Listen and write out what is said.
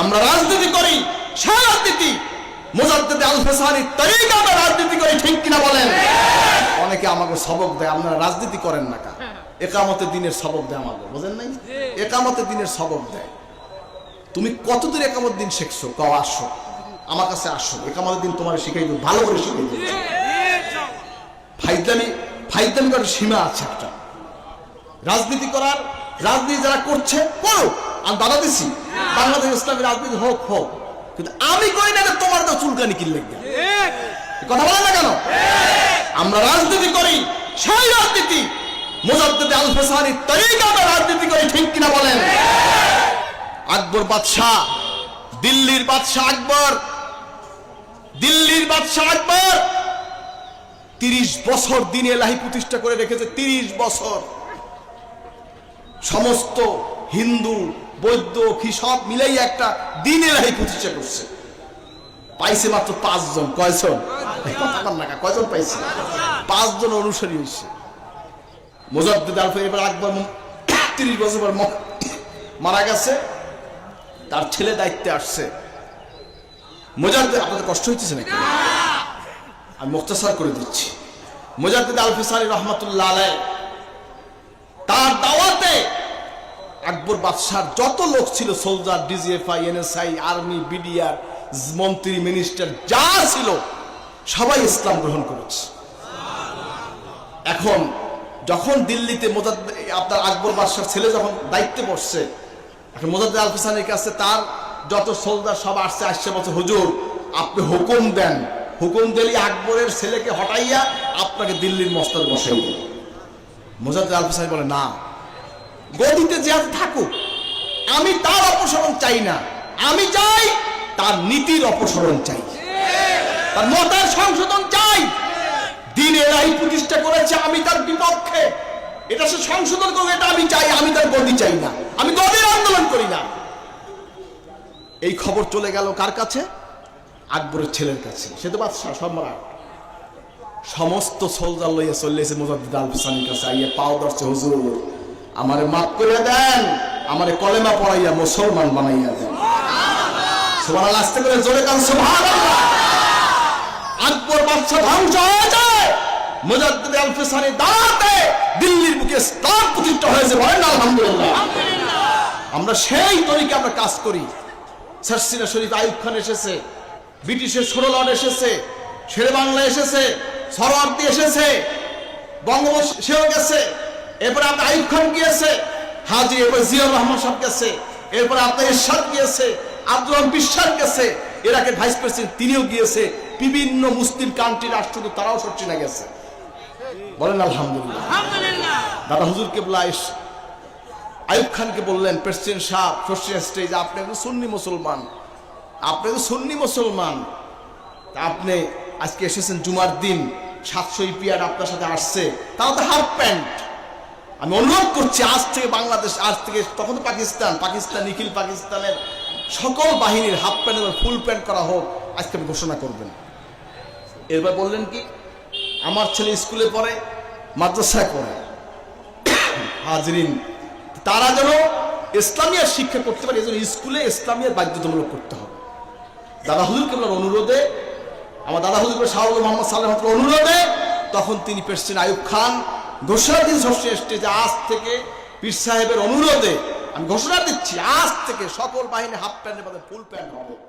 আমরা রাজনীতি করি সে রাজনীতি। মুজাদ্দেদ আল ফেসানি তরিকা আমরা রাজনীতি করি ঠিক কিনা বলেন? অনেকে আমাকে সবক দেয় আপনারা রাজনীতি করেন না কা? একামতে দিনের সবক দেয় আমাকে বোঝেন নাই? একামতে দিনের সবক দেয়। তুমি কতদূর একামত দিন শিখছো? কও আসো। আমার কাছে আসো। একামতের দিন তোমার শিখাই দেবো ভালো করে শিখাই দেবো ফাইদামি ফাইদামি করার সীমা আছে একটা। রাজনীতি করার রাজনীতি যারা করছে করো আমি বাধা দিছি। বাংলাদেশ ইসলামী রাজনীতি হোক হোক। কিন্তু আমি করি না তোমার তো চুলকানি কিনলে কথা বলেন না কেন? আমরা রাজনীতি করি, সেই রাজনীতি। মুজাদ্দেদ আল ফেসানি তরিকা আমরা রাজনীতি করি, ঠিক কিনা বলেন? আকবর বাদশাহ, দিল্লির বাদশাহ আকবর, দিল্লির বাদশাহ আকবর। তিরিশ বছর দিন এলাহি প্রতিষ্ঠা করে রেখেছে, তিরিশ বছর। সমস্ত হিন্দু বৌদ্ধ কি সব মিলেই একটা দিন এলাহি প্রতিষ্ঠা করছে। পাইছে মাত্র পাঁচজন, কয়জন? কয়জন পাইছে? পাঁচজন অনুসারী হয়েছে। মোজাদ্দিদ আলফা এবার আকবর তিরিশ বছর পর মারা গেছে। তার ছেলে দায়িত্বে আসছে। মোজাদ্দিদ, আপনাদের কষ্ট হইতেছে নাকি? আমি মুক্তাসার করে দিচ্ছি। মুজাদ্দিদ আল ফিসানি রহমতুল্লাহ আলাই তার দাওয়াতে আকবর বাদশার যত লোক ছিল soldier DGFI NSI army BDR মন্ত্রী মিনিস্টার যা ছিল, সবাই ইসলাম গ্রহণ করেছে। এখন যখন দিল্লিতে মোজাদ্দ আপনার আকবর বাদশার ছেলে যখন দায়িত্বে বসছে, এখন মোজাদ্দ আল ফিসানির কাছে তার যত সোলজার সব আসছে আসছে বলছে, হুজুর, আপনি হুকুম দেন। হুকুম দিলি আকবরের ছেলেকে হটাইয়া আপনাকে দিল্লির মস্তাদ বসে মোজাদ্দ আল ফিসানি বলে, না গদিতে যে আছে থাকুক, আমি তার অপসারণ চাই না। আমি চাই তার নীতির অপসারণ চাই। তার মতের সংশোধন চাই। দিন এরাই প্রতিষ্ঠা করেছে আমি তার বিপক্ষে। এটা সে সংশোধন করবে এটা আমি চাই, আমি তার গদি চাই না। আমি গদির আন্দোলন করি না। এই খবর চলে গেল কার কাছে? আকবরের ছেলের কাছে। সে তো বাদশাহ সম্রাট সমস্ত সোলজার লইয়া চলে এসে মুজাদ্দিদ আল হুসাইনের কাছে আইয়া পাও ধরছে হুজুর। আমারে মাফ করে দেন আমারে কলেমা পড়াইয়া মুসলমান বানাইয়া দেন। সুবহানাল্লাহ। আস্তে করে জোরে কান সুবহানাল্লাহ। আকবর বাদশাহ ধ্বংস হয়ে যায়। মুজাদ্দিদ দাঁড়াতে দিল্লির বুকে ইসলাম প্রতিষ্ঠা হয়েছে বলেন আলহামদুলিল্লাহ। আমরা সেই তরিকে আমরা কাজ করি। সারসিনা শরীফ আইব খান এসেছে ব্রিটিশের ষোলন এসেছে শেরে বাংলা এসেছে সরওয়ার্দি এসেছে বঙ্গবন্ধু সেও গেছে। এরপরে আপনার আইব খান গিয়েছে হাজি এরপর জিয়াউর রহমান সাহেব গেছে এরপরে আপনার ইরশাদ গিয়েছে আব্দুল রহমান বিশ্বাস গেছে ইরাকের ভাইস প্রেসিডেন্ট তিনিও গিয়েছে বিভিন্ন মুসলিম কান্ট্রি রাষ্ট্র তারাও সচ্ছিনা গেছে। বলেন আলহামদুলিল্লাহ। দাদা হুজুর কেবলা এস- আইব খানকে বললেন প্রেসিডেন্ট সাহেব প্রেসিডেন্ট স্টেজ আপনি একজন সুন্নি মুসলমান। আপনি তো সুন্নি মুসলমান। আপনি আজকে এসেছেন জুমার দিন সাতশো ইপিয়ার আপনার সাথে আসছে। তাও তো হাফ প্যান্ট। আমি অনুরোধ করছি, আজ থেকে বাংলাদেশ, আজ থেকে তখন পাকিস্তান পাকিস্তান, নিখিল পাকিস্তানের সকল বাহিনীর হাফ প্যান্ট এবং ফুল প্যান্ট করা হোক, আজকে আপনি ঘোষণা করবেন। এরপর বললেন কি, আমার ছেলে স্কুলে পড়ে, মাদ্রাসায় পড়ে। হাজরিন, তারা যেন ইসলামিয়া শিক্ষা করতে পারে, এজন্য স্কুলে ইসলামিয়ার বাধ্যতামূলক করতে হবে। দাদা হুজুর কেবলার অনুরোধে, আমার দাদা হুজুর শাহুল মোহাম্মদ সাল্লাহ অনুরোধে, তখন তিনি প্রেসিডেন্ট আয়ুব খান ঘোষণা দিন ষষ্ঠী যে আজ থেকে পীর সাহেবের অনুরোধে আমি ঘোষণা দিচ্ছি, আজ থেকে সকল বাহিনী হাফ প্যান্ট ফুল প্যান্ট হবে।